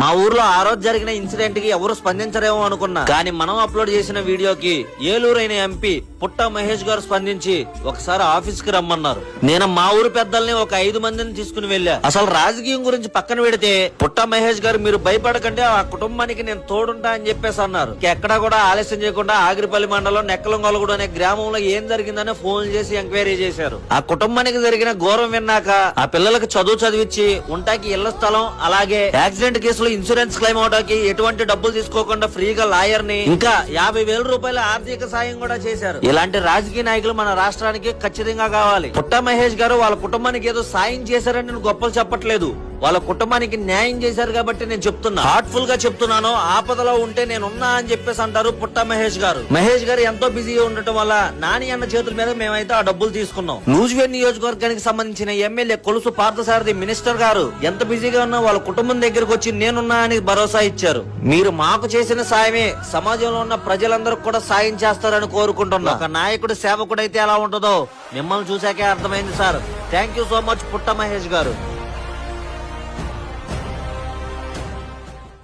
మా ఊర్లో ఆ రోజు జరిగిన ఇన్సిడెంట్కి ఎవరు స్పందించరేమో అనుకున్నా. కానీ మనం అప్లోడ్ చేసిన వీడియోకి ఏలూరైన ఎంపీ పుట్ట మహేష్ గారు స్పందించి ఒకసారి ఆఫీస్కి రమ్మన్నారు. నేను మా ఊరు పెద్దల్ని ఒక ఐదు మందిని తీసుకుని వెళ్ళా. అసలు రాజకీయం గురించి పక్కన పెడితే పుట్ట మహేష్ గారు మీరు భయపడకంటే ఆ కుటుంబానికి నేను తోడుంటా అని చెప్పేసి అన్నారు. ఎక్కడా కూడా ఆలస్యం చేయకుండా ఆగిరిపల్లి మండలం నెక్కలంగొలగూడ అనే గ్రామంలో ఏం జరిగిందని ఫోన్ చేసి ఎంక్వైరీ చేశారు. ఆ కుటుంబానికి జరిగిన ఘోరం విన్నాక ఆ పిల్లలకు చదువు చదివించి ఉంటాకి ఇళ్ళ స్థలం అలాగే యాక్సిడెంట్ కేసులో ఇన్సూరెన్స్ క్లెయిమ్ అవడానికి ఎటువంటి డబ్బులు తీసుకోకుండా ఫ్రీగా లాయర్ని ఇంకా యాభై వేల రూపాయల ఆర్థిక సాయం కూడా చేశారు. ఇలాంటి రాజకీయ నాయకులు మన రాష్ట్రానికి ఖచ్చితంగా కావాలి. పుట్ట మహేష్ గారు వాళ్ళ కుటుంబానికి ఏదో సాయం చేశారని నేను గొప్పలు చెప్పట్లేదు. వాళ్ళ కుటుంబానికి న్యాయం చేశారు కాబట్టి నేను చెప్తున్నా. హార్ట్ఫుల్గా చెప్తున్నాను. ఆపదలో ఉంటే నేను ఉన్నా అని చెప్పేసి అంటారు పుట్ట మహేష్ గారు. మహేష్ గారు ఎంతో బిజీగా ఉండటం వల్ల నాని అన్న చేతుల మీద మేమైతే ఆ డబ్బులు తీసుకున్నాం. నూజివేడ్ నియోజకవర్గానికి సంబంధించిన ఎమ్మెల్యే కొలుసు పార్థసారథి మినిస్టర్ గారు ఎంత బిజీగా ఉన్నా వాళ్ళ కుటుంబం దగ్గరకు వచ్చి నేనున్నా అని భరోసా ఇచ్చారు. మీరు మాకు చేసిన సాయమే సమాజంలో ఉన్న ప్రజలందరూ కూడా సాయం చేస్తారని కోరుకుంటున్నా. ఒక నాయకుడు సేవకుడైతే ఎలా ఉంటుందో మిమ్మల్ని చూశాకే అర్థమైంది sir. Thank you so much Putta Mahesh garu.